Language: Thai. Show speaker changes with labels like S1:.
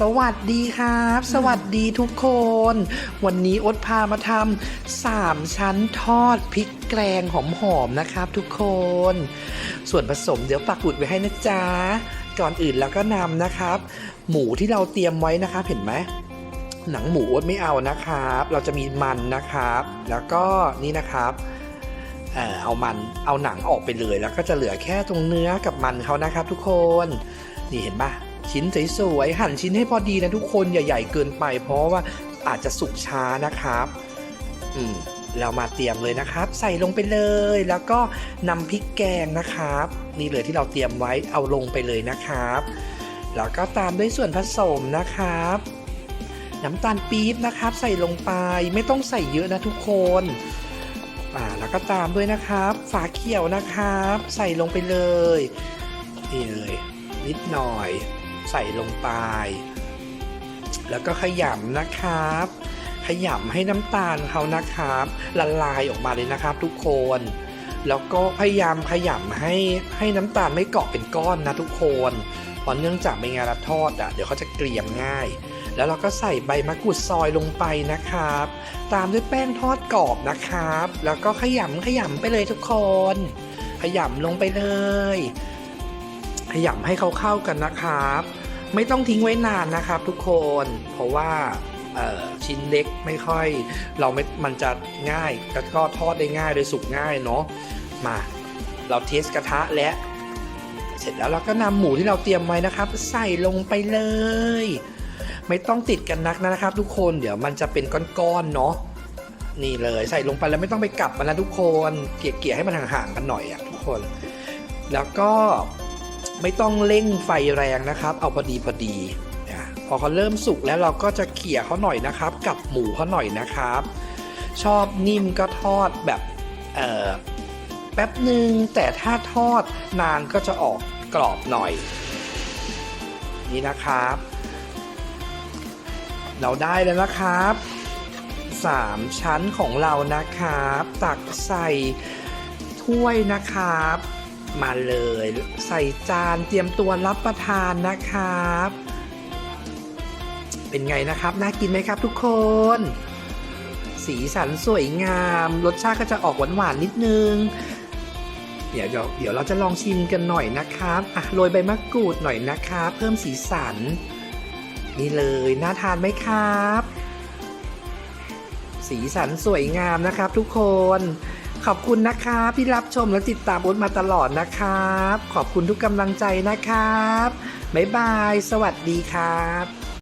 S1: สวัสดีครับ สวัสดีทุกคน วันนี้อดพามาทำสามชั้นทอดพริกแกงหอมๆนะครับทุกคน ส่วนผสมเดี๋ยวปักหมุดไว้ให้นะจ๊ะ ก่อนอื่นแล้วก็นำนะครับ หมูที่เราเตรียมไว้นะครับเห็นไหมหนังหมูอดไม่เอานะครับ เราจะมีมันนะครับ แล้วก็นี่นะครับเอ่อเอามันเอาหนังออกไปเลย แล้วก็จะเหลือแค่ตรงเนื้อกับมันเขานะครับ ทุกคน นี่เห็นปะ ชิ้นสวยๆหั่นชิ้นให้พอดีนะทุกคนอย่าใหญ่เกินไป เพราะว่าอาจจะสุกช้านะครับ อืมเรามาเตรียมเลยนะครับ ใส่ลงไปเลย แล้วก็นำพริกแกงนะครับ นี่เลยที่เราเตรียมไว้เอาลงไปเลยนะครับ แล้วก็ตามด้วยส่วนผสมนะครับ น้ำตาลปี๊บนะครับ ใส่ลงไปไม่ต้องใส่เยอะนะทุกคนอ่าแล้วก็ตามด้วยนะครับ ฝาเขียวนะครับ ใส่ลงไปเลยนี่เลยนิดหน่อย ใส่ลงไป แล้วก็ขยำนะครับ ขยำให้น้ำตาลเขานะครับ ละลายออกมาเลยนะครับ ทุกคน แล้วก็พยายามขยำให้ให้น้ำตาลไม่เกาะเป็นก้อนนะทุกคนเพราะเนื่องจากไม่งานละทอดอะเดี๋ยวเขาจะเกลี่ยมง่าย แล้วเราก็ใส่ใบมะกรูดซอยลงไปนะครับ ตามด้วยแป้งทอดกรอบนะครับ แล้วก็ขยำขยำไปเลยทุกคน ขยำลงไปเลยขยำให้เขาเข้ากันนะครับ ไม่ต้องทิ้งไว้นานนะครับทุกคน เพราะว่าชิ้นเล็กไม่ค่อย เราไม่มันจะง่ายแล้วก็ทอดได้ง่ายโดยสุกง่ายเนาะมา เราเทสกระทะและเสร็จแล้วเราก็นำหมูที่เราเตรียมไว้นะครับ ใส่ลงไปเลย ไม่ต้องติดกันนักนะครับ ทุกคนเดี๋ยวมันจะเป็นก้อนๆเนาะนี่เลยใส่ลงไปแล้วไม่ต้องไปกลับมันนะทุกคน เกี่ยๆให้มันห่างๆกันหน่อยอะทุกคน แล้วก็ ไม่ต้องเร่งไฟแรงนะครับ เอาพอดีพอดีพอเขาเริ่มสุกแล้วเราก็จะเขี่ยเขาหน่อยนะครับ กับหมูเขาหน่อยนะครับ ชอบนิ่มก็ทอดแบบแป๊บหนึ่งแต่ถ้าทอดนานก็จะออกกรอบหน่อย นี่นะครับ เราได้แล้วนะครับสามชั้นของเรานะครับ ตักใส่ถ้วยนะครับ มาเลย ใส่จานเตรียมตัวรับประทานนะครับ เป็นไงนะครับ น่ากินไหมครับทุกคน สีสันสวยงาม รสชาติก็จะออกหวานๆนิดนึงเดี๋ยวเดี๋ยวเดี๋ยวเราจะลองชิมกันหน่อยนะครับอะโรยใบมะกรูดหน่อยนะครับ เพิ่มสีสัน นี่เลย น่าทานไหมครับ สีสันสวยงามนะครับทุกคน ขอบคุณนะครับที่รับชมและติดตามโอ๊ตมาตลอดนะครับ ขอบคุณทุกกำลังใจนะครับ บ๊ายบาย สวัสดีครับ